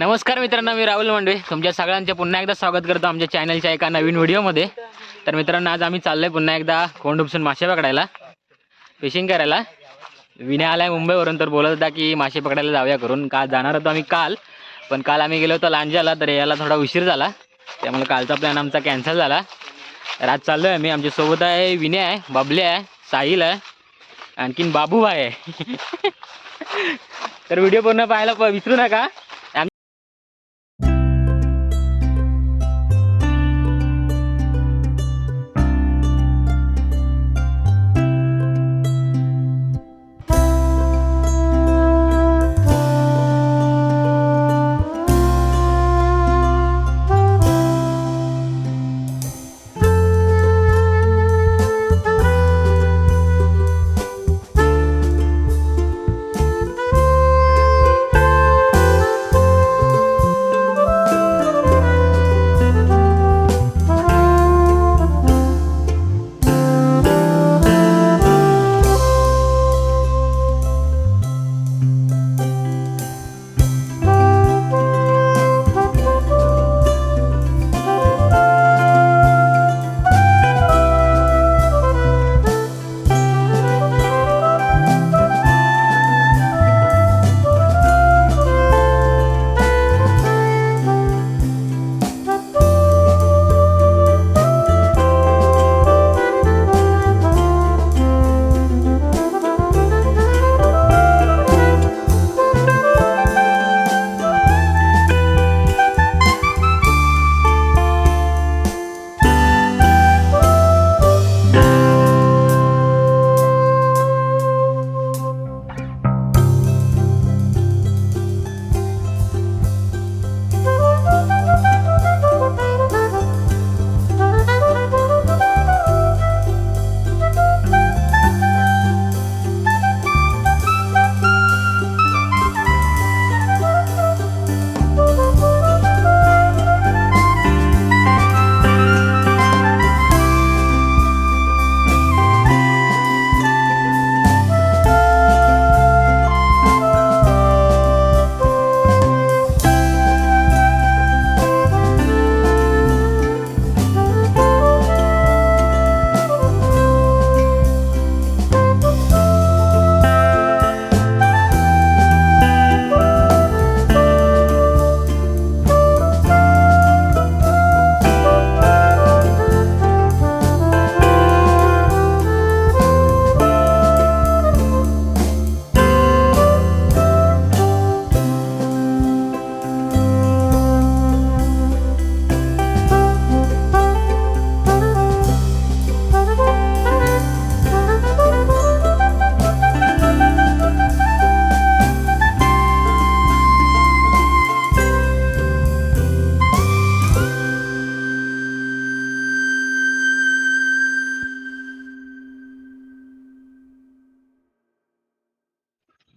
नमस्कार मित्रांनो मी राहुल मांडवे. तुमच्या सगळ्यांचे पुन्हा एकदा स्वागत करतो आमच्या चॅनलच्या एका नवीन व्हिडिओमध्ये. तर मित्रांनो आज आम्ही चाललोय पुन्हा एकदा कोंड उपसून मासे पकडायला फिशिंग करायला. विनय आलाय मुंबईवरून तर बोलत होता की मासे पकडायला जाऊया करून. का जाणार होतो आम्ही काल पण काल आम्ही गेलो होतो लांजाला तर याला थोडा उशीर झाला. त्यामुळे कालचा प्लॅन आमचा कॅन्सल झाला. तर आज चाललोय आम्ही. आमच्यासोबत आहे विनय आहे बबले आहे साहिल आहे आणखीन बाबू आहे. तर व्हिडिओ पूर्ण पाहायला प- विसरू नका.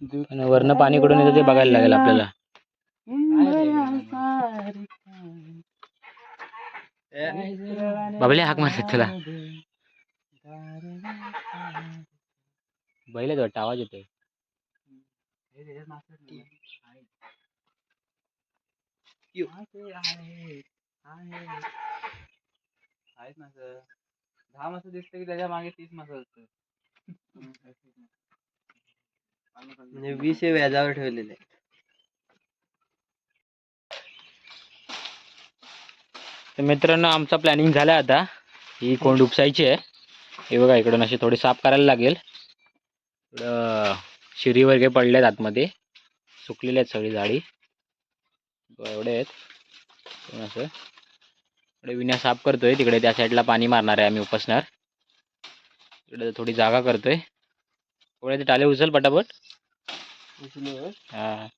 आम- वरनं पाणी कुठून येतं ते बघायला लागेल आपल्याला. बाबले हाक मारतात तुला बैलच वाटतं आवाज येतोय. आहेत ना सर. दहा मासं दिसतं की त्याच्यामागे तीस मासं असतं. म्हणजे वीस हे व्याजावर ठेवलेले तर मित्रांनो आमचा प्लॅनिंग झाला आता. ही कोंड उपसायची आहे. हे बघा इकडून अशी थोडी साफ करायला लागेल. इकडं शिरी वगैरे पडल्यात आतमध्ये. सुकलेली आहेत सगळी झाडी. एवढे आहेत. असं? इकडे विण्या साफ करतोय. तिकडे त्या साईडला पाणी मारणार आहे आम्ही उपसणार. इकडे थोडी जागा करतोय. थोडे ते टाले उचल पटापट. हा.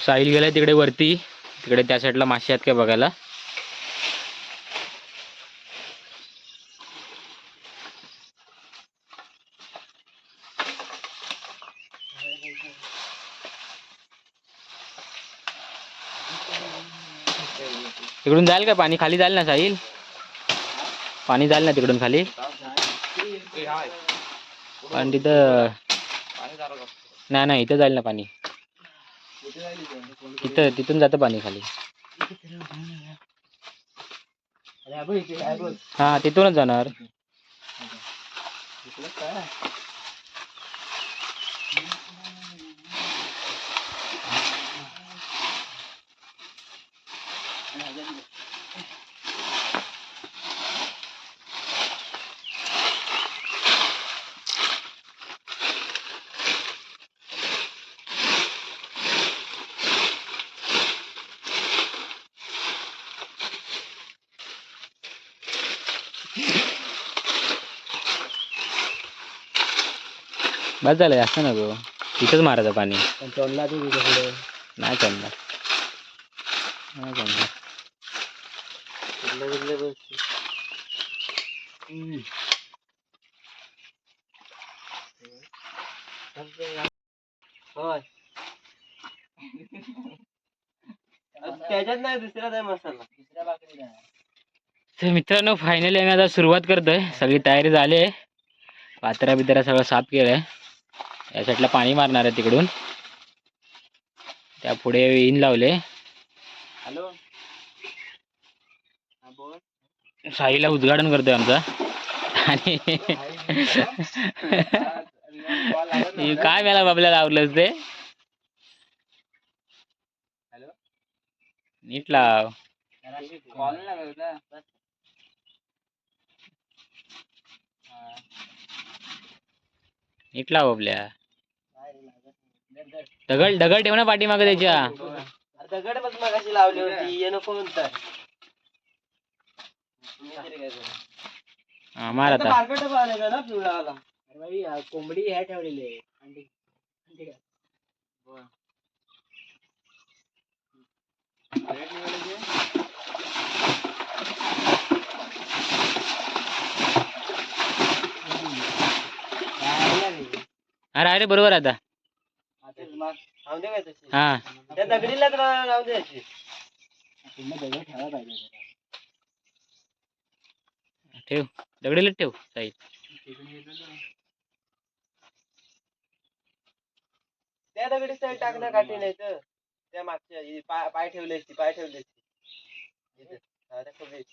साहिल गेलाय तिकडे वरती. तिकडे त्या साईडला मासे आहेत काय बघायला. इकडून जाईल का पाणी? खाली जाईल ना साहिल? पाणी जाईल ना तिकडून खाली? पण तिथं नाही नाही इथं जाईल ना पाणी. तिथं तिथून जातं पाणी खाली. हा तिथूनच जाणार इकडं काय? बस झालं जास्त नको. तिथंच मारायचं पाणी. पण तू तिथे पुढे. नाही चालणार नाही. होय. त्याच्यात दुसरा मसाला. दुसऱ्या तर मित्रांनो फायनली आम्ही आता सुरुवात करतोय. सगळी तयारी झाली आहे. पात्रा बित्रा सगळं साफ केलंय. या साईडला पाणी मारणार आहे तिकडून. त्या पुढे इन लावले. हॅलो. साईला उद्घाटन करतोय आमचा. आणि काय मला बाबल्या लावलंच ते? हॅलो. नीट लाव. नीट लाव बाबल्या नाही रे, लागत नाही. दर- दर. दगड दगड ठेव ना पाठीमागे त्याच्या. दगड मग मगाशी लावली होती ये नको? हा, मार आता ना अरे कोंबडी ह्या ठेवलेली आहे. अंडी अंडी? अरे अरे बरोबर आता. हा. त्या दगडीला तर राहून द्यायची. ठेव दगडीला ठेव. साई त्या दगडी साईड टाकणं काठी नाही तर त्या मागच्या पाय ठेवले असते पाय ठेवले असते इथे. हा, त्या खोबीत.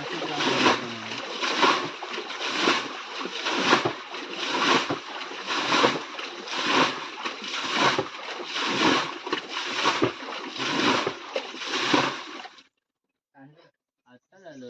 आता झालं इकडे पाणी चालू आहे. ते पाणी येतं ना पर्यातलं पाणी झालेलं.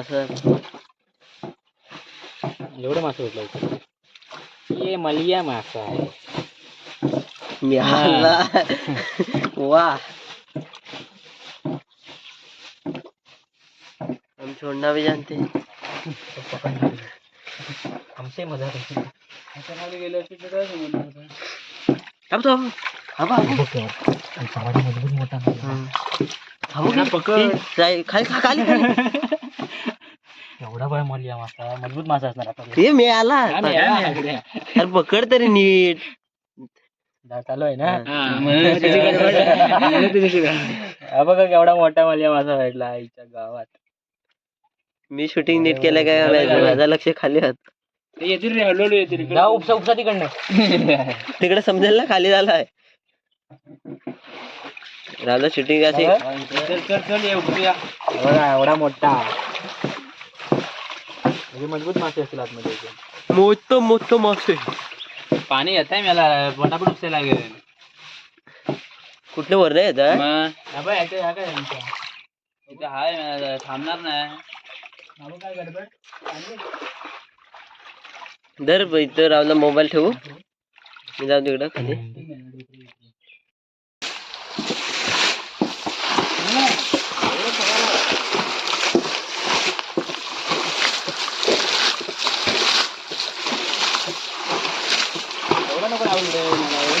एवढं मासा इथे. ये मलिया मासा आहे. मिळाला वा. हम छोड़ना भी जानते हैं आमचे मजा अब तो हवा मजबूत मोठा हवा पकड. खाली खा खाली खाली. एवढा बळा मलिया मासा. मजबूत मासा असणार आता. हे मिळाला अरे पकड तरी नीट. चालू आहे ना? हा. बघा केवढा मोठा मलिया मासा भेटला आईच्या गावात. मी शूटिंग नीट केलं काय? माहिती, माझं लक्ष खाली होत. येतील रे हळूहळू येतील. जा उपसा उपसा तिकडनं. तिकडे समजेल ना खाली झालाय. झालं शूटिंग अशी. चल चल चल ये उपसूया बघा एवढा मोठा. म्हणजे मजबूत मासे असतील आतमध्ये. मोठं मोठं मासे. पाणी येत आहे मला पटापट उपसे लागेल. कुठले वर नाही येत इथे हाय थांबणार नाही. काय गडबड? दर इथं रावला मोबाईल ठेवू. मी जाऊ तिकडं खाली एवढं नको लावू रे मला एवढी लावणार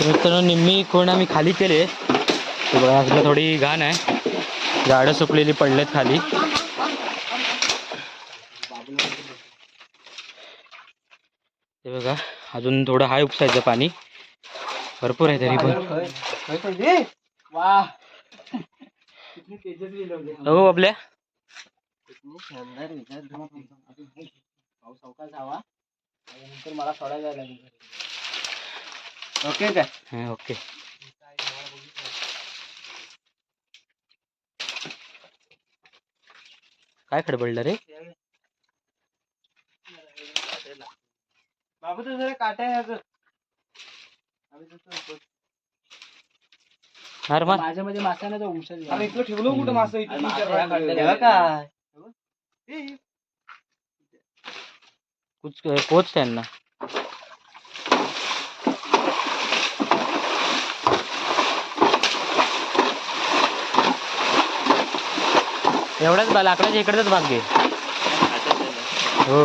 मित्रांनो निम्मी कोण आम्ही खाली केले ते बघा थोडी घाण आहे. झाडं सुकलेली पडलेत खाली. ते बघा अजून थोडं हाय उपसायचं पाणी. भरपूर आहे तरी पण. हो आपल्या. ओके काय? ओके. काय खडबडलं रे? बाबू तर जरा काटा आहे अगं आम्ही तसं हार मार. माझ्यामध्ये मासा नाही तो उंचल अरे इकडं ठेवलं कुठं मासं इथे? काय पोच त्यांना. एवढाच बा लाकडाच्या इकडचाच भाग घे. हो.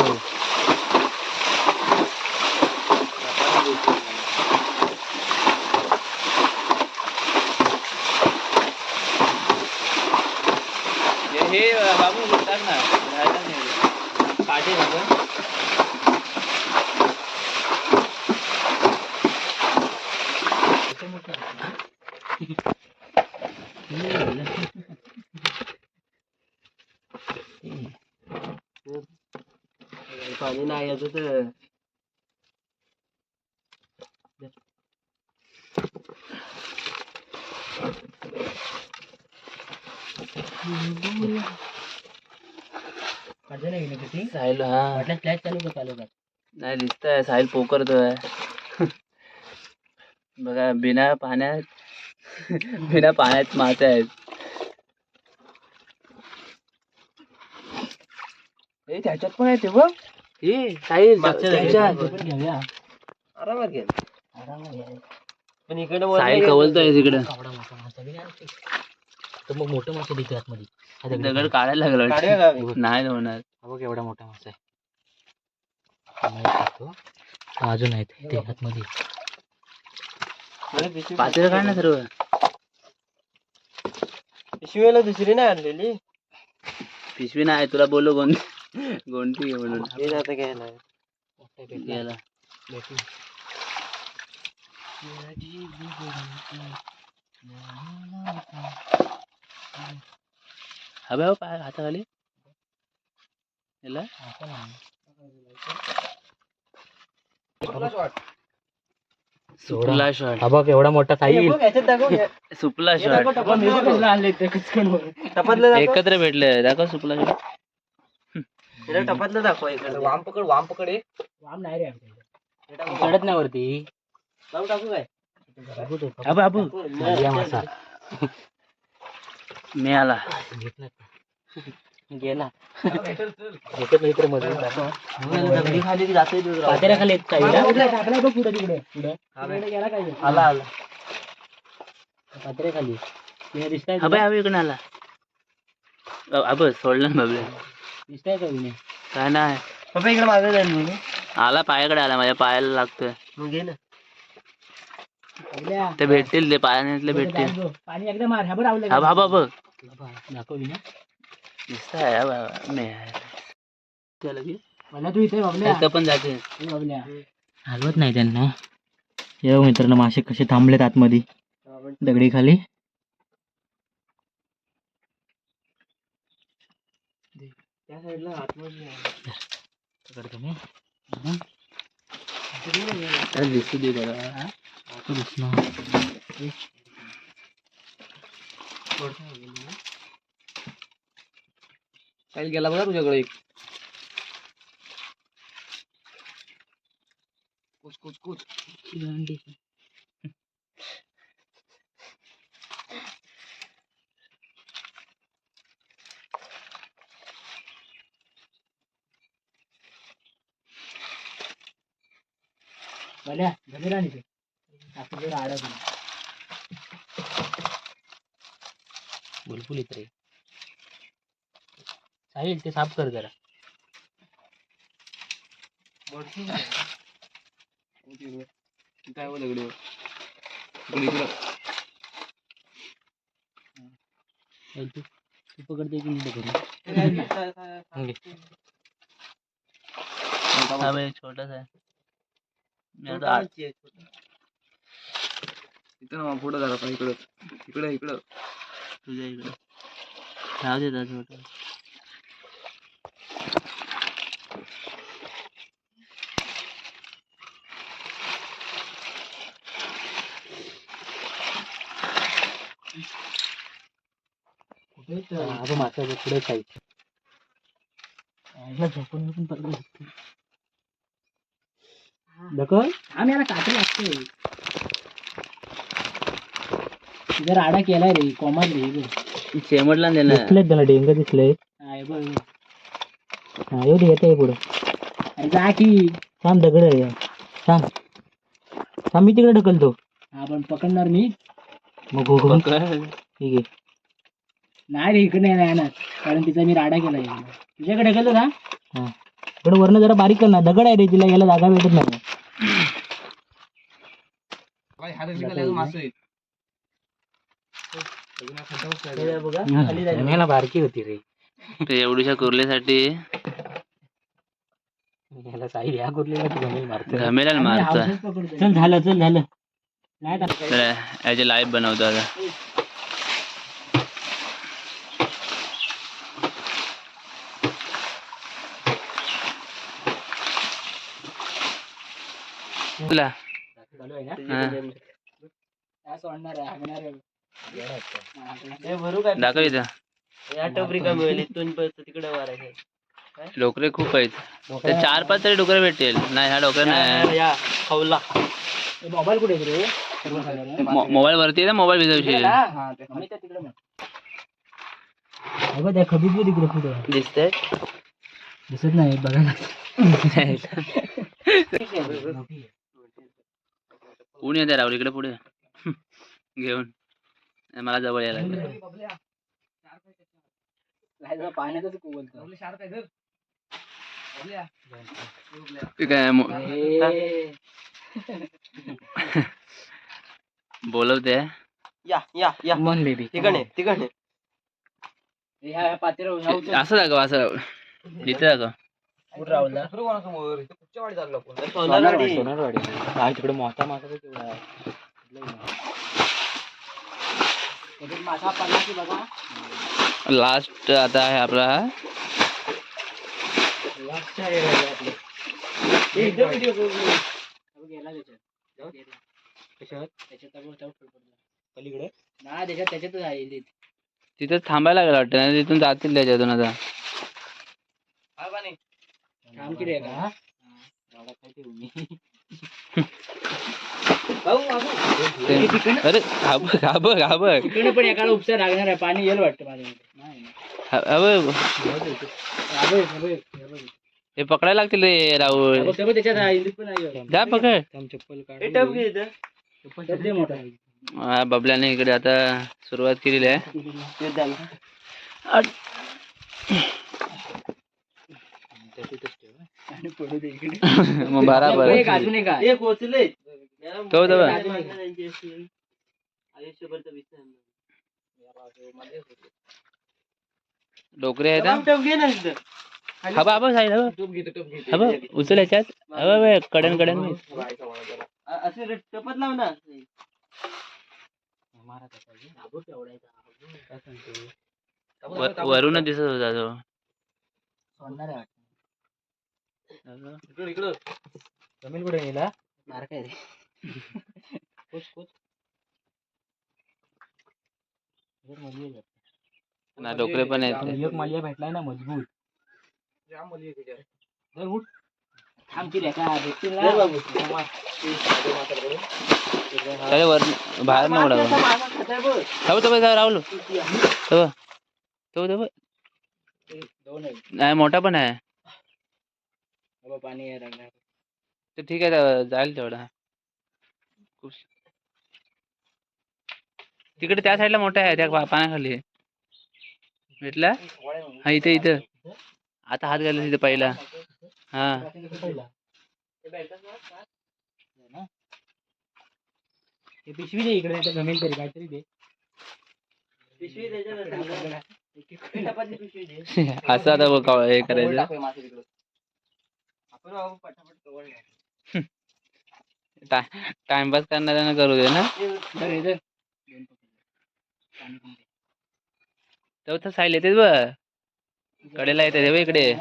हे बाबू टाक ना राहायला नाही पाठी बाबू. पाणी नाही याचं तर साहिल हा. फ्लॅश चालू कर चालू कर नाही दिसतंय. साहिल पोकरतोय. बघा बिना पाण्यात बिना पाण्यात मासे आहेत. त्याच्यात पण आहे ते बघ. साहिल मागच्या त्याच्यात. जागेत. घेऊया आरामात घे आरामात घ्या. पण इकडे वर साहिल नाही कवलतोय तिकडं कावडा मासा मासा बी आणते. तर मग मोठं मासे आतमध्ये हा दगड दगड काढायला लागला काढूया का आम्ही? नाही होणार हा बघ एवढा मोठा मासा आहे. हा अजून आहेत ते आतमध्ये मला पिशवी काढ ना सर्व पिशवीला दुसरी नाही आणलेली पिशवी नाही तुला बोललो गोंड गोंटी म्हणून. हे आता घ्यायला. मोठा भेटला. याला भेटू. हवे हो पाय हाताखाली. याला. सुपला शॉट हा बघ एवढा मोठा हे सुपला शॉट एकत्र भेटले. दाखव सुपला शॉट त्याला टपातलं दाखव इकडे वाम पकड वाम पकड हे. चढत नाही वरती. लावून टाकू काय? अबा अबू. या मासा मी आला घेत नाही गेला. घेतच नाही तर दगडी खाली की जातोय तो राव. पातेऱ्याखाली येत काही ना आला आला. तिने दिसताय अबे अबे इकडे आला. अ- अबे सोडलं ना बबले. दिसताय का विने काय नाही. पप्पा इकडे मागे जाईल मी आला पायाकडे आला माझ्या पायाला लागतोय. मग घे ना. ते भेटतील ते पायाने भेटतील. पाणी एकदा मार ह्या बरं हा बाबा बघ. दाखव विने दिसताय बाबा. मी चला की. मला तू इथे बाबल्या. इथं पण जाते. बाबल्या. हलवत नाही त्यांना. हे बघ मित्रांनो मासे कसे थांबलेत आतमध्ये. दगडी खाली. त्या साईडला आतमध्ये दिसू दे हा? दिसणार साईल गेला बघा तुझ्याकडे एक. कुच कुच कुच भल्या ते. टाकून जरा बुलबुल साहिल ते साफ कर जरा. काय हो दगडी इकडे इकडं. साहिल तू तू पकडते की नीट करू ओके. हा बे छोटासा आहे. इथं ना पुढं जरा पण इकडं. इकडं इकडं. तुझ्या इकडे. राहू दे त्याचं छोटा. अगं मासा पुढे साईड झोपून झोपून पकडू दखल आम्ही याला काटे लागते जर आडा केलाय रे कॉमन रे हे. शेमटला दिसलेत त्याला डेंग दिसलंय. हा हे बघ हा दे येते पुढं. अरे जा की. थांब दगड आहे थांब. थांब मी तिकडे ढकलतो. हा पण पकडणार मी. मग. ठीक आहे. नाही रे इकडे नाही येणार. कारण तिचा मी राडा केला तुझ्याकडे ढकलतो ना? हा. इकडे वरनं जरा बारीक कर ना. दगड आहे रे तिला याला जागा भेटत नाही. बघा बारकी होती रे. ते एवढ्याशा कुर्लीसाठी याला साई या कुर्लीला तू जमेल मारतो. घमेला मारतोय चल झालं चल झालं. नाही तर तर याचे लाईव्ह बनवतो आता. तुला दाखव इथं. डोकरे खूप आहेत. ते चार पाच तरी डोकरे भेटेल नाही ह्या डोकरे नाही. मोबाईल कुठे? मोबाईल वरती आहे ना? मोबाईल भिजवशील. हा, ते मम्मीच्या तिकडे मग. अगं त्या खबीज बी तिकडे पुढे दिसतंय? दिसत नाही बघायला ऊन येते राहुल? इकडे पुढे. घेऊन. मला जवळ यायला लागलं. पाण्यातच काय बोलवते. या या या. मन बेबी तिकडे तिकडे असं दाखव असं इथे दाखव. सोनारवाडी सोनारवाडी हा तिकडे मोठा मासा तर तेवढा आहे. मासा पडला की बघा. लास्ट आता आहे आपला एकदम व्हिडिओ गेला त्याच्यात. कशावर? त्याच्यात पलीकडे? ना त्याच्यात त्याच्यातच आहे तिथं थांबायला लागलं वाटतं ना तिथून जातील त्याच्यातून आता. हा पाणी. काम किती आहे का? अरे तिकडे पण एकाला उपचार लागणार आहे पाणी येईल वाटतं माझ्या अबे, त्याच्यात हे पकडायला लागतील रे राहुल. पण आहे. जा पकड. चप्पल हे हा, बबल्याने इकडे आता सुरुवात केलेली आहे. मग बराबर एक अजून एक आहे. हे तो आहे. डोकरे आहेत तमाम टप घे ना इथं. हा बाबा साईड टोप घेतो टोप घेतो बा, उचल याच्यात. बा, कडन कडन. अ- असे रे- टपत लाव ना. वर- वरूनच दिसत होता तो. सोडणार आहे वाटतं. इकडं इकडं जमीन कुठे गेला? मार काय रे कोच कोच एक मलिया भेटला. ना डोकरे पण आहेत एक मलिया भेटलाय ना मजबूत. धर उठ. थांब की रे का भेटतील धर ना बाबू. अरे वर बाहेर मार नवडा कसा मारला खाताय बघ. थांब तो राहुल. तो तो तो दोन आहे नाही मोठा पण आहे. बाबा पाणी यायला लागणार तर ठीक आहे तर जाईल तेवढा. खूप तिकडे त्या साईडला मोठा आहे त्या पाण्याखाली. भेटला? हा इथे इथं. आता हात घालला तिथे पहिला. हा. हे पिशवी दे इकडे जमीन तरी काहीतरी दे. पिशवी. असं आता हे करायचं आपण बाबू पटापट कवर घ्या. टाइमपास करणाऱ्यांना करू दे ना. तेव्हा साईल येते बघ. कडेला येते ते बघ इकडे.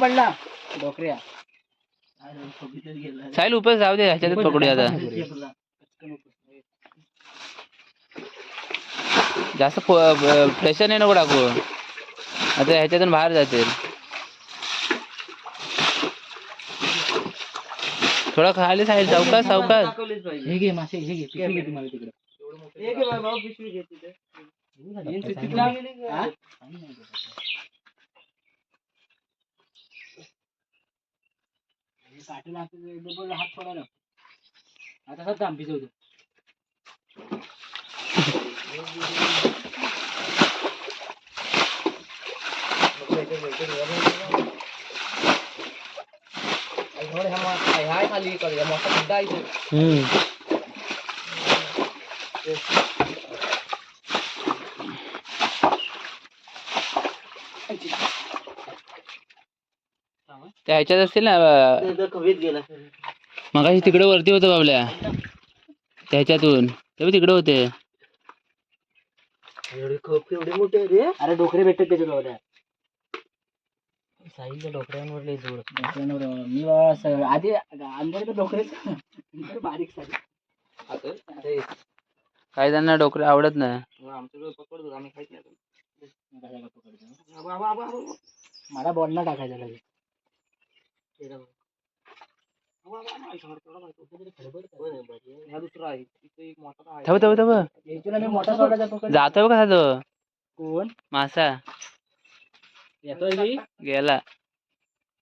पडला. डोकऱ्या. साईल उपस जाऊ दे ह्याच्यातच पकडूया आता. जास्त प्रेशर नाही नको टाकू. आता ह्याच्यातून बाहेर जातील. थोडा खाली साईल सावकाश सावकाश. हे घे मासे हे घे पिशवी घे तुम्हाला तिकडे. हे घे बाबा, पिशवी घे तिथे. तिथला हा? हे काटेला आपल्याला डबल हात सोडायला लागतो. आता सध्या आंबी जाऊ दे. त्या ह्याच्यात असतील ना अं, ते तर कवीत गेला मगाशी तिकडे वरती होतं बाबल्या त्या ह्याच्यातून ते बघ तिकडे होते एवढे खप केवढे मोठे आहे रे अरे डोकरे भेटतात त्याच्याजवळ साईच्या डोकऱ्यांवर लय जोड. मी बाबा असं- आधी अंदर तर डोकरेच. बारीक सारीक. काही जणांना डोकरे आवडत नाही. आमच्याकडे पकडतो आम्ही खायच. मला बॉल ना टाकायचा लगेच. थांब थांब थांब. पकड जातोय कसा तो कोण? मासा. येतोय गेला.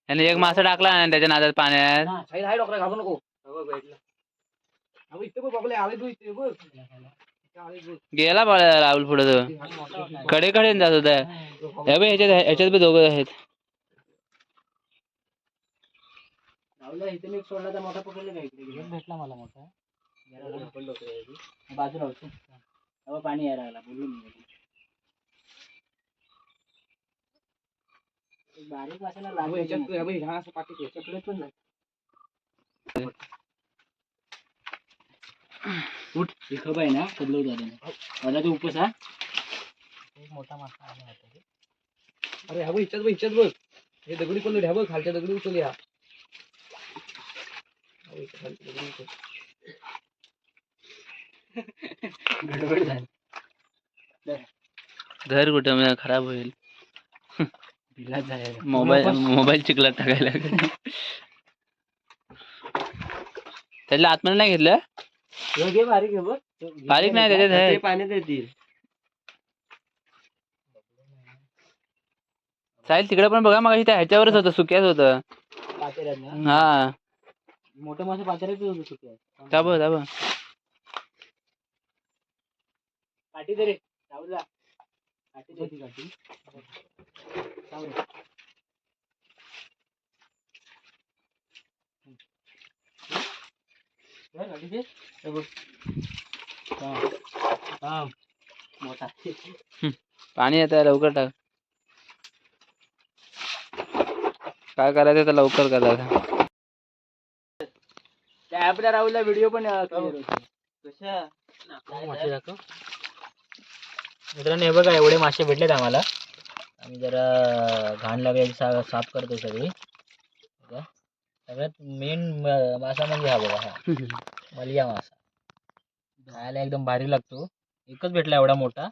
त्याने एक मासा टाकला ना त्याच्या नादात पाण्यात डोकरा घाबरू नको. गेला बा राहुल पुढे तो. हा. कडे कडे जात होता. हे ह्याच्यात बी दोघं आहेत. राहुलला इथे मी सोडला तर मोठा पकडला का इकडे. भेटला मला मोठा. गेला ना. बाजूला होतो. तेव्हा पाणी यायला लागला. बोलून बारीक माशाला लागलं याच्यात हा असं आहे. चपलेत पण नाही. उठ. हे खब आहे ना कबलव दादा मला तो उपस हा. मोठा मासा आला होता. अरे ह्या बघ हिच्यात बघ हिच्यात बघ. हे दगडी कोण ह्या बघ खालच्या दगडी उचल या हा बघ, इथं खालच्या दगडी उचल. गडबड झाली. धर कुठं? म्हणजे खराब होईल. मोबाईल मोबाईल चिखलात टाकायला त्याला आतमध्ये नाही घेतलं? बारीक बारीक नाही त्याच्यात पाण्यात येतील साहिल तिकडे पण बघा मग ह्याच्यावरच होतं सुक्याच होतं. हा. मोठे मासे पातेल्यात होते सुके दाबा दाबा. काठी दे रे सावला काठी दे ती काठी. साव रे. काठी दे. हे बघ. थांब. थांब. मोठा. पाणी येत आहे लवकर टाक. काय करायचं तर लवकर करायचं ऍपला राहुलला व्हिडिओ पण मासे दाखव. मित्रांनो हे बघा एवढे मासे भेटलेत आम्हाला. आम्ही जरा घाण लागलेली सा साफ करतो सगळी. बघा. सगळ्यात मेन मासा म्हणजे हा बघा हा. मलिया मासा. खायला एकदम भारी लागतो. एकच भेटला एवढा मोठा.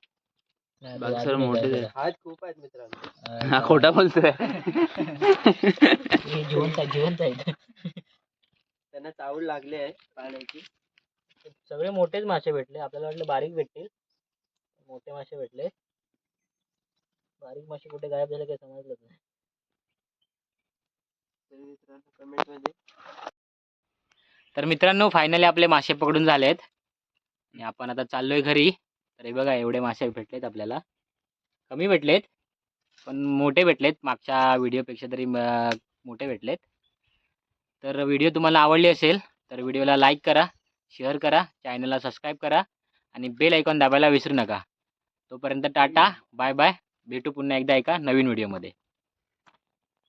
आहे. हात खूप आहेत मित्रांनो. हा खोटा बोलतोय. हे जिवंत आहे जिवंत आहेत. त्यांना चावल लागले आहे पाण्याची सगळे मोठेच मासे भेटले. आपल्याला वाटलं बारीक भेटतील. मोठे मासे भेटले. बारीक मासे कुठे गायब झाले काही समजलंच नाही. तर मित्रांनो फायनली आपले मासे पकडून झालेत. आणि आपण आता चाललोय घरी. तर हे बघा एवढे मासे भेटलेत आपल्याला. कमी भेटलेत पण मोठे भेटलेत. मागच्या व्हिडिओपेक्षा तरी मोठे भेटलेत. तर व्हिडिओ तुम्हाला आवडली असेल तर व्हिडिओला लाईक करा शेअर करा चॅनलला सबस्क्राईब करा आणि बेल ऐकॉन दाबायला विसरू नका. तोपर्यंत टाटा बाय बाय भेटू पुन्हा एकदा एका नवीन व्हिडिओमध्ये